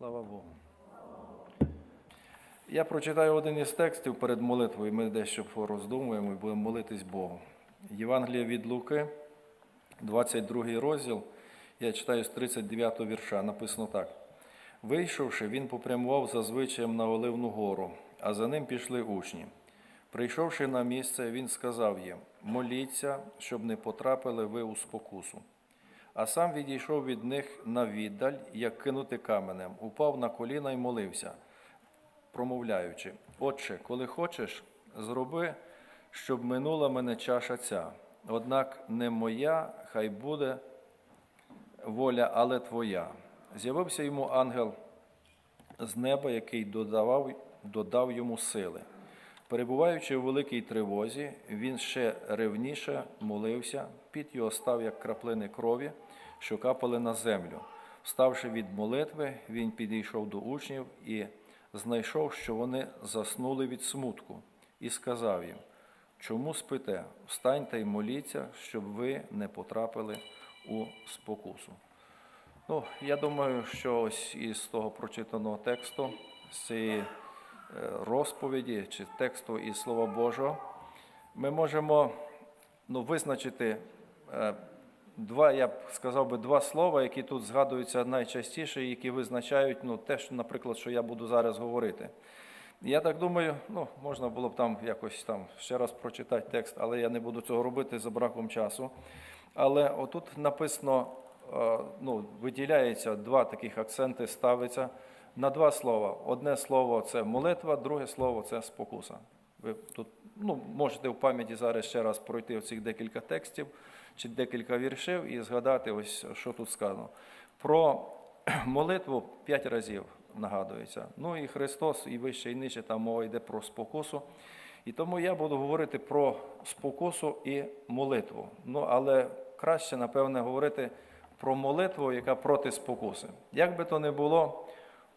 Слава Богу. Я прочитаю один із текстів перед молитвою. Ми дещо пороздумуємо і будемо молитись Богу. Євангелія від Луки, 22 розділ. Я читаю з 39 вірша. Написано так. Вийшовши, він попрямував за звичаєм на Оливну гору, а за ним пішли учні. Прийшовши на місце, він сказав їм: Моліться, щоб не потрапили ви у спокусу. А сам відійшов від них на віддаль, як кинути каменем, упав на коліна й молився, промовляючи: Отче, коли хочеш, зроби, щоб минула мене чаша ця. Однак не моя, хай буде воля, але твоя. З'явився йому ангел з неба, який додавав, додав йому сили. Перебуваючи у великій тривозі, він ще ревніше молився, під його став, як краплини крові, що капали на землю. Вставши від молитви, він підійшов до учнів і знайшов, що вони заснули від смутку, і сказав їм: Чому спите? Встаньте й моліться, щоб ви не потрапили у спокусу. Ну, я думаю, що ось із того прочитаного тексту, з цієї е, розповіді чи тексту із Слова Божого, ми можемо ну, визначити два, я б сказав би, два слова, які тут згадуються найчастіше, які визначають ну, те, що, наприклад, що я буду зараз говорити. Я так думаю, ну, можна було б там якось там ще раз прочитати текст, але я не буду цього робити за браком часу. Але отут написано, е, ну, виділяється два таких акценти, ставиться на два слова. Одне слово це молитва, друге слово це спокуса. Ви тут ну, можете в пам'яті зараз ще раз пройти оцих декілька текстів чи декілька віршів і згадати, ось що тут сказано. Про молитву п'ять разів нагадується. Ну і Христос, і вище, і нижче там мова йде про спокусу. І тому я буду говорити про спокусу і молитву. Ну, але краще, напевне, говорити про молитву, яка проти спокуси. Як би то не було,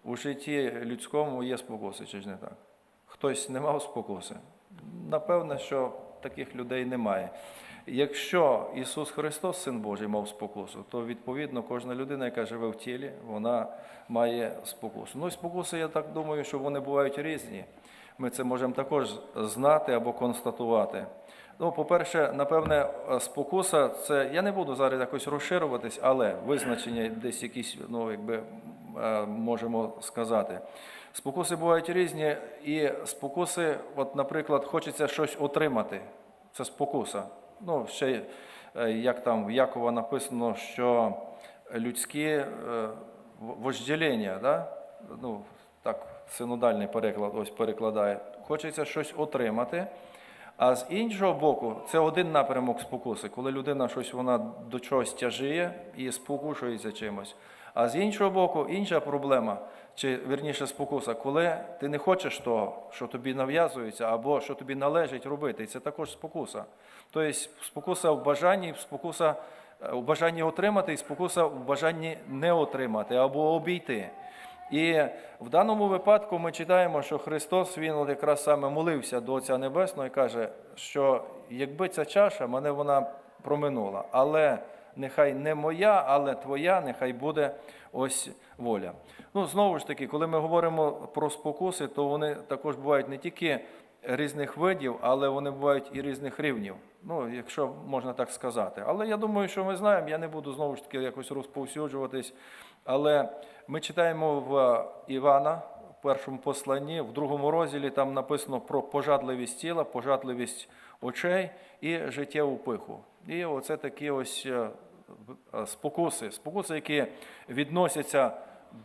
у житті людському є спокуси, чи ж не так? Хтось не мав спокуси? Напевне, що таких людей немає. Якщо Ісус Христос, Син Божий, мав спокусу, то відповідно кожна людина, яка живе в тілі, вона має спокусу. Ну і спокуси, я так думаю, що вони бувають різні. Ми це можемо також знати або констатувати. Ну, по-перше, напевне, спокуса це я не буду зараз якось розширюватись, але визначення десь якісь, ну якби е, можемо сказати. Спокуси бувають різні, і спокуси, от, наприклад, хочеться щось отримати. Це спокуса. Ну, ще е, як там в Якова написано, що людські е, вождеління, да? ну, так, синодальний переклад ось перекладає. Хочеться щось отримати. А з іншого боку, це один напрямок спокуси, коли людина щось вона до чогось тяжіє і спокушується чимось. А з іншого боку, інша проблема, чи вірніше спокуса, коли ти не хочеш того, що тобі нав'язується, або що тобі належить робити, і це також спокуса. Тобто спокуса в бажанні, спокуса в бажанні отримати, і спокуса в бажанні не отримати або обійти. І в даному випадку ми читаємо, що Христос Він якраз саме молився до Отця Небесного і каже, що якби ця чаша, мене вона проминула, але нехай не моя, але твоя, нехай буде ось воля. Ну, знову ж таки, коли ми говоримо про спокуси, то вони також бувають не тільки різних видів, але вони бувають і різних рівнів. Ну, якщо можна так сказати. Але я думаю, що ми знаємо, я не буду знову ж таки якось розповсюджуватись. Але ми читаємо в Івана, в першому посланні, в другому розділі там написано про пожадливість тіла, пожадливість очей і життєву пиху. І оце такі ось е, е, спокуси, спокуси, які відносяться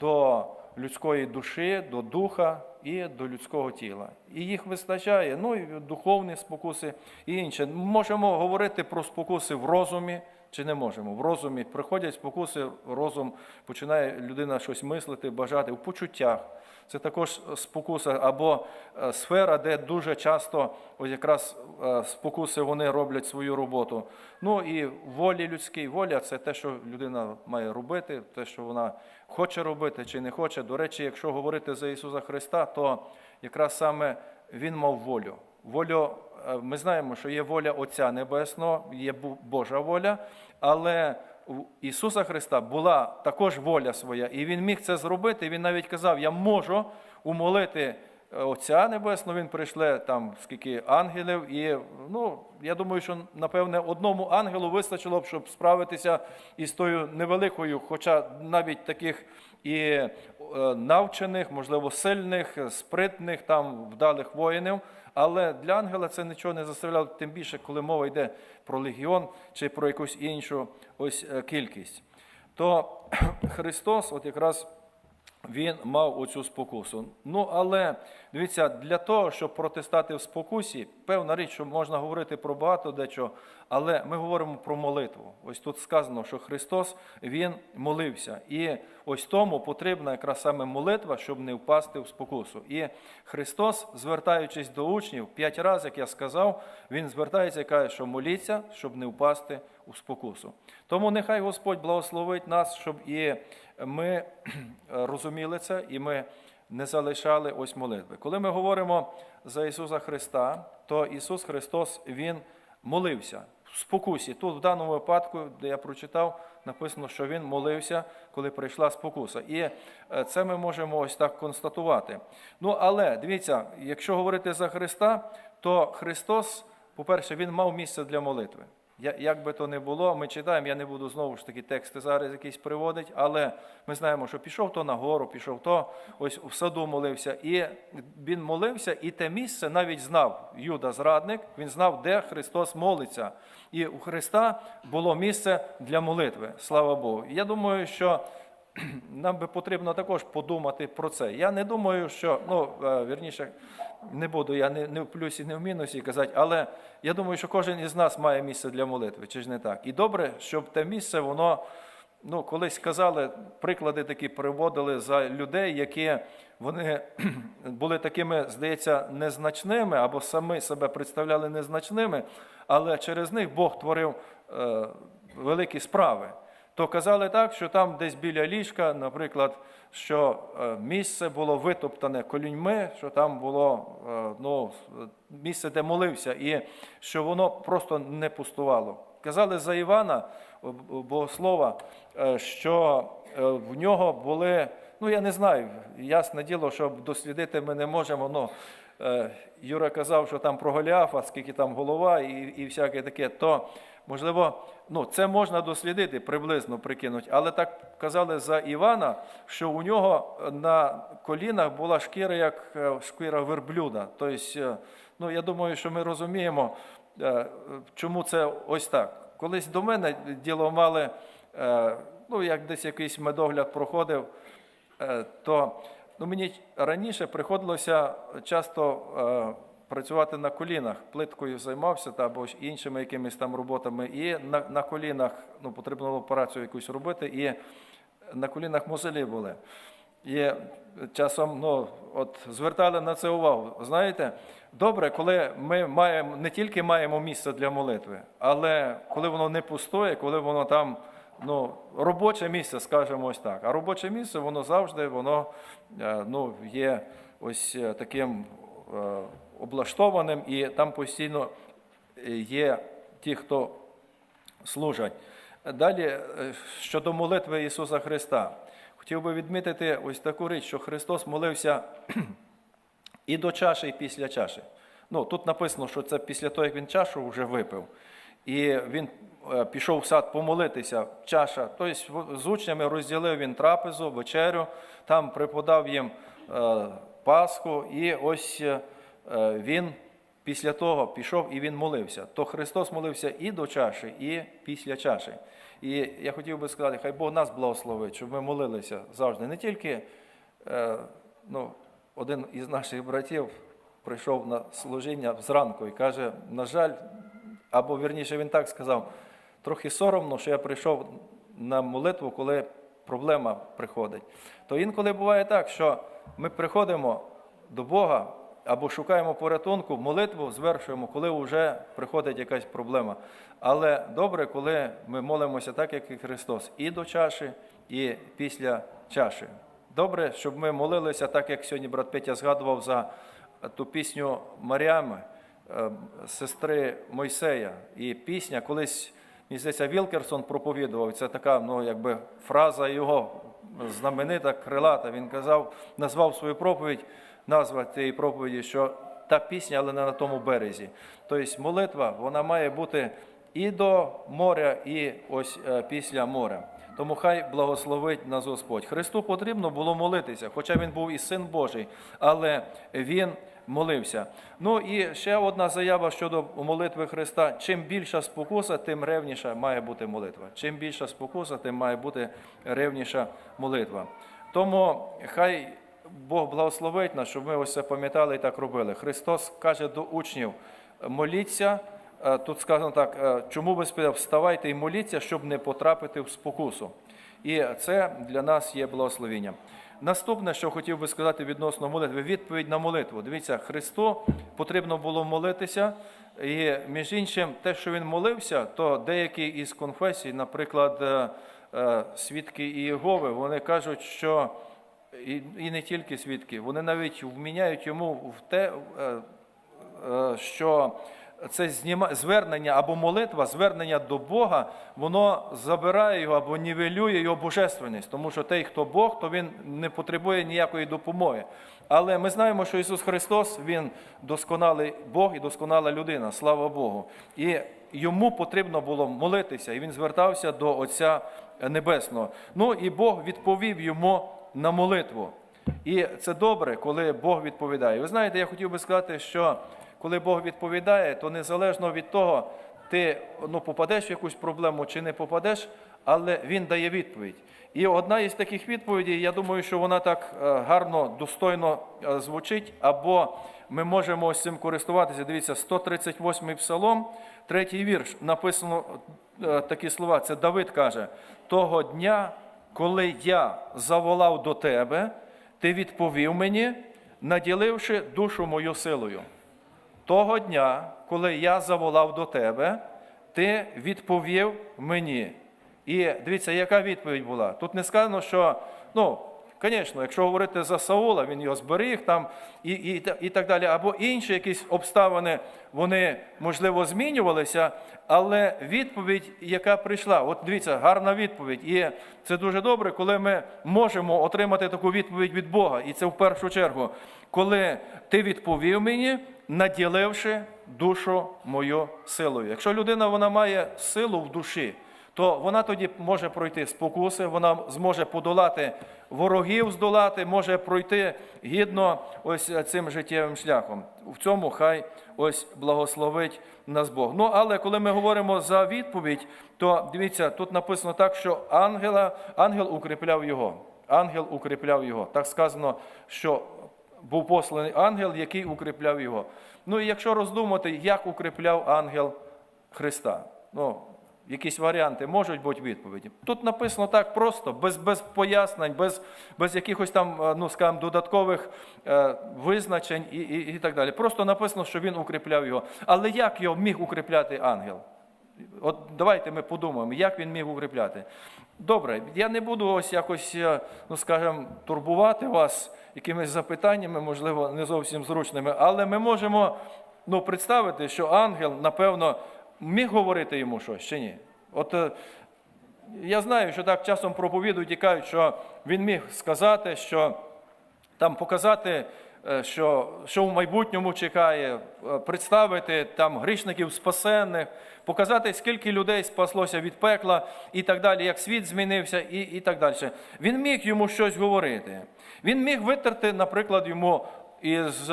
до людської душі, до духа і до людського тіла. І їх вистачає, ну і духовні спокуси і інше. Можемо говорити про спокуси в розумі. Чи не можемо? В розумі приходять спокуси, розум починає людина щось мислити, бажати в почуттях. Це також спокуса або е, сфера, де дуже часто ось якраз е, спокуси вони роблять свою роботу. Ну і волі людській, воля це те, що людина має робити, те, що вона хоче робити чи не хоче. До речі, якщо говорити за Ісуса Христа, то якраз саме Він мав волю. Волю е, ми знаємо, що є воля Отця Небесного, є Божа воля, але у Ісуса Христа була також воля своя, і Він міг це зробити. Він навіть казав: Я можу умолити е, Отця Небесного, Він прийшле там скільки ангелів, і ну, я думаю, що напевне одному ангелу вистачило б, щоб справитися із тою невеликою, хоча навіть таких і е, навчених, можливо, сильних, спритних, там вдалих воїнів. Але для ангела це нічого не заставляло, тим більше, коли мова йде про легіон чи про якусь іншу ось е, кількість. То Христос, от якраз він мав оцю спокусу. Ну, але дивіться, для того, щоб протистати в спокусі, певна річ, що можна говорити про багато дечого, але ми говоримо про молитву. Ось тут сказано, що Христос Він молився. І ось тому потрібна якраз саме молитва, щоб не впасти в спокусу. І Христос, звертаючись до учнів, п'ять разів, як я сказав, Він звертається і каже, що моліться, щоб не впасти у спокусу. Тому нехай Господь благословить нас, щоб і ми розуміли це, і ми не залишали ось молитви. Коли ми говоримо за Ісуса Христа, то Ісус Христос Він молився в спокусі. Тут, в даному випадку, де я прочитав, написано, що Він молився, коли прийшла спокуса. І е, це ми можемо ось так констатувати. Ну, але дивіться, якщо говорити за Христа, то Христос, по-перше, Він мав місце для молитви. Як би то не було, ми читаємо, я не буду знову ж таки тексти зараз якісь приводити, але ми знаємо, що пішов то на гору, пішов то ось в саду молився. І він молився, і те місце навіть знав Юда зрадник, він знав, де Христос молиться. І у Христа було місце для молитви. Слава Богу. Я думаю, що нам би потрібно також подумати про це. Я не думаю, що ну е, вірніше, не буду я не, не в плюсі, не в мінусі казати, але я думаю, що кожен із нас має місце для молитви, чи ж не так? І добре, щоб те місце, воно. Ну, колись казали, приклади такі приводили за людей, які вони були такими, здається, незначними або самі себе представляли незначними, але через них Бог творив е, великі справи. То казали так, що там десь біля ліжка, наприклад, що е, місце було витоптане коліньми, що там було е, ну, місце, де молився, і що воно просто не пустувало. Казали за Івана Богослова, е, що в нього були, ну я не знаю, ясне діло, що дослідити ми не можемо. Ну, Юра казав, що там про Голіафа, скільки там голова і, і всяке таке, то можливо, ну, це можна дослідити, приблизно прикинути. Але так казали за Івана, що у нього на колінах була шкіра, як е, шкіра верблюда. Тобто, е, ну, я думаю, що ми розуміємо, е, чому це ось так. Колись до мене діло мали, е, ну, як десь якийсь медогляд проходив, е, то ну, мені раніше приходилося часто е, працювати на колінах, плиткою займався та або іншими якимись там роботами, і на, на колінах ну, потрібно було операцію якусь робити, і на колінах мозолі були. І часом ну, от, звертали на це увагу. Знаєте, добре, коли ми маємо не тільки маємо місце для молитви, але коли воно не пустує, коли воно там ну, робоче місце, скажімо ось так. А робоче місце, воно завжди воно, е, ну, є ось е, таким е, облаштованим, і там постійно е, є ті, хто служать. Далі, е, щодо молитви Ісуса Христа, хотів би відмітити ось таку річ, що Христос молився і до чаші, і після чаші. Ну, тут написано, що це після того, як він чашу вже випив. І він е, пішов в сад помолитися, чаша. Тобто з учнями розділив він трапезу, вечерю, там преподав їм Пасху, і ось він після того пішов і він молився. То Христос молився і до чаші, і після чаші. І я хотів би сказати, хай Бог нас благословить, щоб ми молилися завжди. Не тільки е, ну, один із наших братів прийшов на служіння зранку і каже, на жаль, або вірніше він так сказав, трохи соромно, що я прийшов на молитву, коли проблема приходить. То інколи буває так, що ми приходимо до Бога або шукаємо порятунку, молитву звершуємо, коли вже приходить якась проблема. Але добре, коли ми молимося так, як і Христос, і до чаші, і після чаші. Добре, щоб ми молилися так, як сьогодні брат Петя згадував за ту пісню Маріами, е, сестри Мойсея. І пісня колись здається, Вілкерсон проповідував. Це така, ну, якби фраза його знаменита, крилата. Він казав, назвав свою проповідь, назва цієї проповіді, що та пісня, але не на тому березі. Тобто молитва, вона має бути і до моря, і ось е, після моря. Тому хай благословить нас Господь. Христу потрібно було молитися, хоча він був і син Божий, але він молився. Ну і ще одна заява щодо молитви Христа: чим більша спокуса, тим ревніша має бути молитва. Чим більша спокуса, тим має бути ревніша молитва. Тому хай Бог благословить нас, щоб ми ось це пам'ятали і так робили. Христос каже до учнів: моліться. Е, Тут сказано так, е, чому ви спитав, вставайте і моліться, щоб не потрапити в спокусу. І це для нас є благословенням. Наступне, що хотів би сказати відносно молитви, відповідь на молитву. Дивіться, Христу потрібно було молитися, і між іншим, те, що він молився, то деякі із конфесій, наприклад, е, свідки Ієгови, вони кажуть, що і, і не тільки свідки, вони навіть вміняють йому в те, е, е, що це звернення або молитва, звернення до Бога, воно забирає його або нівелює його божественність, тому що той, хто Бог, то він не потребує ніякої допомоги. Але ми знаємо, що Ісус Христос Він досконалий Бог і досконала людина, слава Богу. І йому потрібно було молитися, і він звертався до Отця Небесного. Ну і Бог відповів йому на молитву. І це добре, коли Бог відповідає. Ви знаєте, я хотів би сказати, що коли Бог відповідає, то незалежно від того, ти ну, попадеш в якусь проблему чи не попадеш, але Він дає відповідь. І одна із таких відповідей, я думаю, що вона так е, гарно, достойно е, звучить, або ми можемо ось цим користуватися. Дивіться, 138-й псалом, третій вірш, написано е, такі слова. Це Давид каже: того дня, коли я заволав до тебе, ти відповів мені, наділивши душу мою силою. Того дня, коли я заволав до тебе, ти відповів мені. І дивіться, яка відповідь була. Тут не сказано, що, ну, звісно, якщо говорити за Саула, він його зберіг там і, і, і так далі, або інші якісь обставини, вони, можливо, змінювалися, але відповідь, яка прийшла, от дивіться, гарна відповідь. І це дуже добре, коли ми можемо отримати таку відповідь від Бога. І це в першу чергу, коли ти відповів мені, наділивши душу мою силою. Якщо людина вона має силу в душі, то вона тоді може пройти спокуси, вона зможе подолати ворогів, здолати, може пройти гідно ось цим життєвим шляхом. В цьому хай ось благословить нас Бог. Ну але коли ми говоримо за відповідь, то дивіться, тут написано так, що ангела, ангел укріпляв його. Ангел укріпляв його. Так сказано, що був посланий ангел, який укріпляв його. Ну і якщо роздумати, як укріпляв ангел Христа, ну, якісь варіанти можуть бути відповіді. Тут написано так просто, без, без пояснень, без, без якихось там, е, ну, скажімо, додаткових е, визначень і, і, і так далі. Просто написано, що він укріпляв його. Але як його міг укріпляти ангел? От давайте ми подумаємо, як він міг укріпляти. Добре, я не буду ось якось, е, ну скажімо, турбувати вас якимись запитаннями, можливо, не зовсім зручними, але ми можемо ну, представити, що ангел, напевно, міг говорити йому щось чи ні. От е, я знаю, що так часом проповідують і кажуть, що він міг сказати, що там показати, е, що, що в майбутньому чекає, е, представити там грішників спасенних, показати, скільки людей спаслося від пекла і так далі, як світ змінився, і, і так далі. Він міг йому щось говорити. Він міг витерти, наприклад, йому із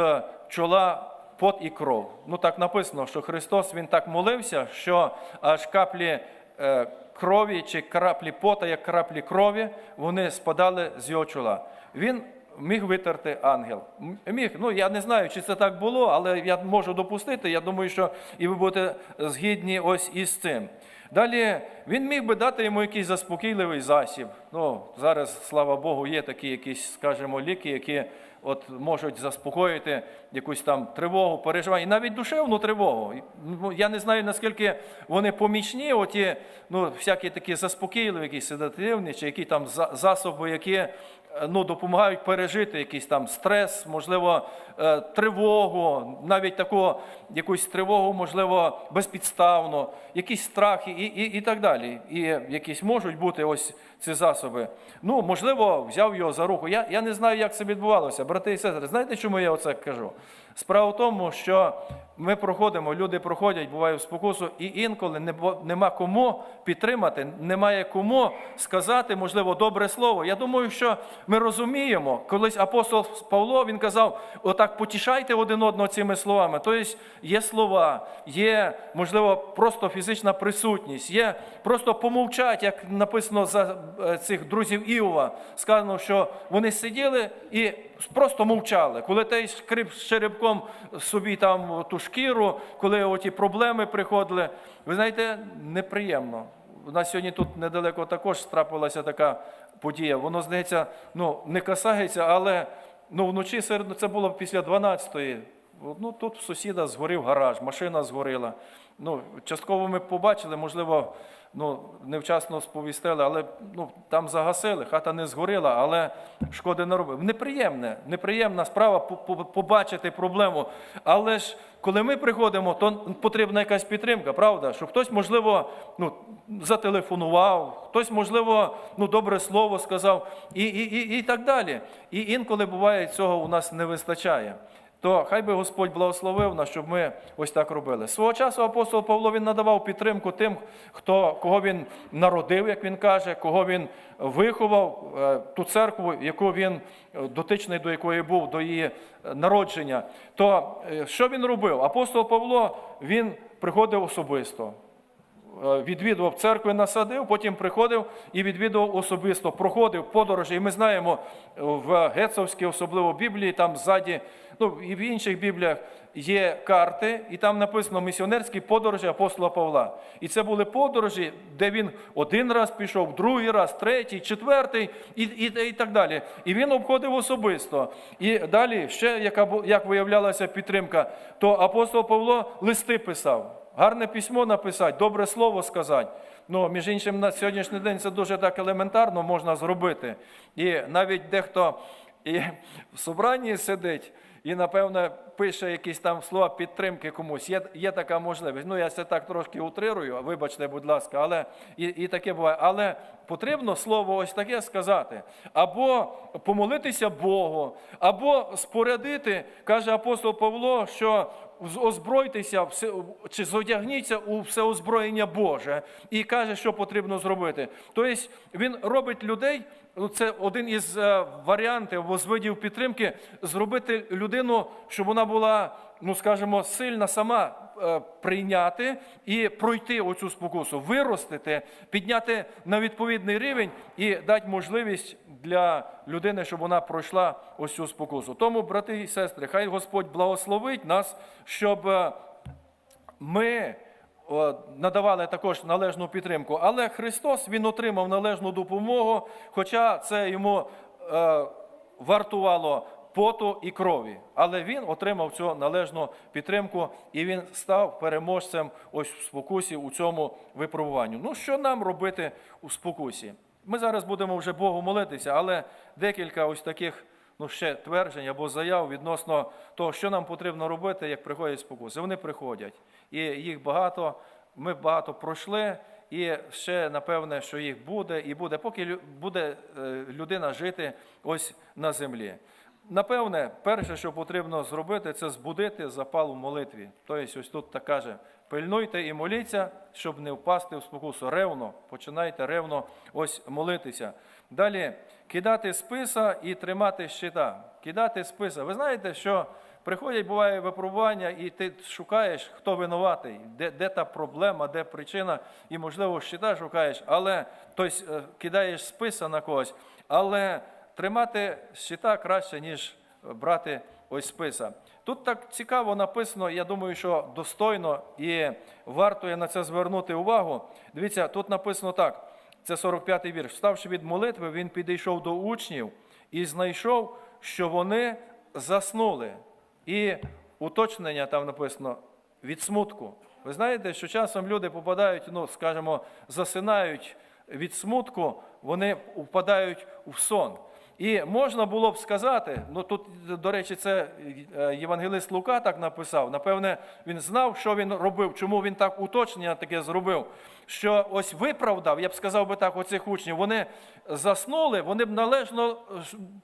чола пот і кров. Ну так написано, що Христос він так молився, що аж каплі. е, Крові чи краплі пота, як краплі крові, вони спадали з його чола. Він міг витерти ангел. Міг, ну я не знаю, чи це так було, але я можу допустити. Я думаю, що і ви будете згідні ось із цим. Далі він міг би дати йому якийсь заспокійливий засіб. Ну, зараз, слава Богу, є такі якісь, скажімо, ліки, які от можуть заспокоїти якусь там тривогу, переживання, і навіть душевну тривогу. Ну, Я не знаю, наскільки вони помічні, оті, ну, всякі такі заспокійливі, якісь седативні, чи які там засоби, які ну, допомагають пережити якийсь там стрес, можливо, е, тривогу, навіть таку якусь тривогу, можливо, безпідставно, якісь страхи і, і, і так далі. І якісь можуть бути ось ці засоби. Ну, можливо, взяв його за руку. Я, я не знаю, як це відбувалося, брати і сестри. Знаєте, чому я оце кажу? Справа в тому, що ми проходимо, люди проходять, буває в спокусу, і інколи не нема кому підтримати, немає кому сказати, можливо, добре слово. Я думаю, що ми розуміємо, колись апостол Павло він казав: отак потішайте один одного цими словами. Тобто є слова, є, можливо, просто фізична присутність, є просто помовчать, як написано за е, цих друзів Іова. Сказано, що вони сиділи і просто мовчали. Коли той шкрип з черепком собі там ту шкіру, коли оті проблеми приходили, ви знаєте, неприємно. У нас сьогодні тут недалеко також трапилася така подія. Воно, здається, ну, не касається, але ну, вночі серед це було після 12-ї. Ну, тут сусіда згорів гараж, машина згоріла. Ну, частково ми побачили, можливо, ну, невчасно сповістили, але ну, там загасили, хата не згоріла, але шкоди не робив. Неприємне, неприємна справа по- по- побачити проблему. Але ж коли ми приходимо, то потрібна якась підтримка, правда? Що хтось, можливо, ну, зателефонував, хтось, можливо, ну, добре слово сказав, і, і, і, і так далі. І інколи буває, цього у нас не вистачає то хай би Господь благословив нас, щоб ми ось так робили. Свого часу апостол Павло він надавав підтримку тим, хто, кого він народив, як він каже, кого він виховав, е, ту церкву, яку він е, дотичний до якої був, до її е, народження. То що він робив? Апостол Павло він приходив особисто. Е, відвідував церкви, насадив, потім приходив і відвідував особисто, проходив подорожі. І ми знаємо е, в Гецовській, особливо Біблії, там ззаді, ну і в інших бібліях є карти, і там написано місіонерські подорожі апостола Павла. І це були подорожі, де він один раз пішов, другий раз, третій, четвертий і, і, і так далі. І він обходив особисто. І далі ще яка як виявлялася підтримка, то апостол Павло листи писав. Гарне письмо написати, добре слово сказати. Ну, між іншим, на сьогоднішній день це дуже так елементарно можна зробити. І навіть дехто і в собранні сидить і, напевно, пише якісь там слова підтримки комусь. Є, є така можливість. Ну, я це так трошки утрирую, вибачте, будь ласка, але і, і таке буває. Але потрібно слово ось таке сказати. Або помолитися Богу, або спорядити, каже апостол Павло, що озбройтеся все- чи зодягніться у всеозброєння Боже і каже, що потрібно зробити. Тобто він робить людей. ну, Це один із е, варіантів або видів підтримки зробити людину, щоб вона була, ну скажімо, сильна сама прийняти і пройти оцю спокусу, виростити, підняти на відповідний рівень і дати можливість для людини, щоб вона пройшла ось цю спокусу. Тому, брати і сестри, хай Господь благословить нас, щоб е, ми надавали також належну підтримку. Але Христос Він отримав належну допомогу, хоча це йому е, вартувало поту і крові. Але він отримав цю належну підтримку і він став переможцем ось в спокусі у цьому випробуванню. Ну, що нам робити у спокусі? Ми зараз будемо вже Богу молитися, але декілька ось таких ну, ще тверджень або заяв відносно того, що нам потрібно робити, як приходять спокуси. Вони приходять. І їх багато, ми багато пройшли, і ще напевне, що їх буде, і буде, поки буде е, людина жити ось на землі. Напевне, перше, що потрібно зробити, це збудити запал у молитві. Тобто, ось тут так каже: пильнуйте і моліться, щоб не впасти в спокусу. Ревно, починайте ревно ось молитися. Далі кидати списа і тримати щита. Кидати списа. Ви знаєте, що приходять буває випробування, і ти шукаєш, хто винуватий, де, де та проблема, де причина, і, можливо, щита шукаєш, але тобто, е, кидаєш списа на когось. Але тримати щита краще, ніж брати ось списа. Тут так цікаво написано, я думаю, що достойно і варто є на це звернути увагу. Дивіться, тут написано так: це 45-й вірш. Вставши від молитви, він підійшов до учнів і знайшов, що вони заснули. І уточнення там написано від смутку. Ви знаєте, що часом люди попадають, ну, скажімо, засинають від смутку, вони впадають в сон. І можна було б сказати, ну тут, до речі, це е, євангелист Лука так написав. Напевне, він знав, що він робив, чому він так уточнення таке зробив. Що ось виправдав, я б сказав би так, оцих учнів, вони заснули, вони б належно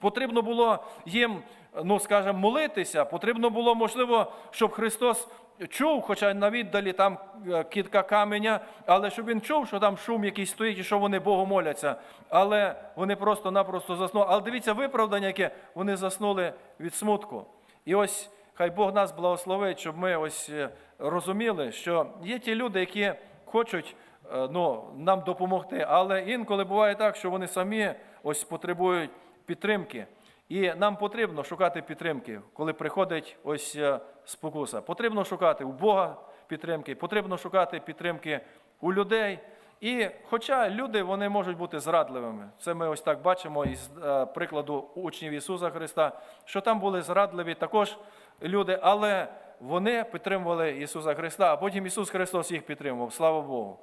потрібно було їм, ну скажімо, молитися. Потрібно було, можливо, щоб Христос чув, хоча на віддалі там е, кітка каменя, але щоб він чув, що там шум якийсь стоїть і що вони Богу моляться. Але вони просто-напросто заснули. Але дивіться, виправдання, яке вони заснули від смутку. І ось хай Бог нас благословить, щоб ми ось е, розуміли, що є ті люди, які хочуть е, ну, нам допомогти, але інколи буває так, що вони самі ось потребують підтримки. І нам потрібно шукати підтримки, коли приходить ось спокуса. Потрібно шукати у Бога підтримки, потрібно шукати підтримки у людей. І хоча люди вони можуть бути зрадливими, це ми ось так бачимо із е, прикладу учнів Ісуса Христа, що там були зрадливі також люди, але вони підтримували Ісуса Христа, а потім Ісус Христос їх підтримував. Слава Богу.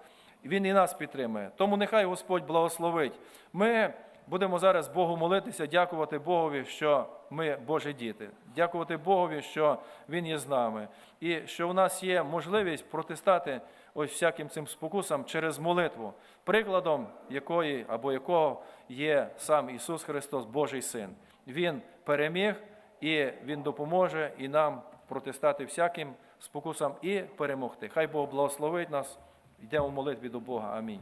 Він і нас підтримує. Тому нехай Господь благословить. Ми будемо зараз Богу молитися, дякувати Богові, що ми Божі діти. Дякувати Богові, що Він є з нами. І що в нас є можливість протистати ось всяким цим спокусам через молитву, прикладом якої або якого є сам Ісус Христос, Божий Син. Він переміг і Він допоможе і нам протистати всяким спокусам і перемогти. Хай Бог благословить нас. Йдемо в молитві до Бога. Амінь.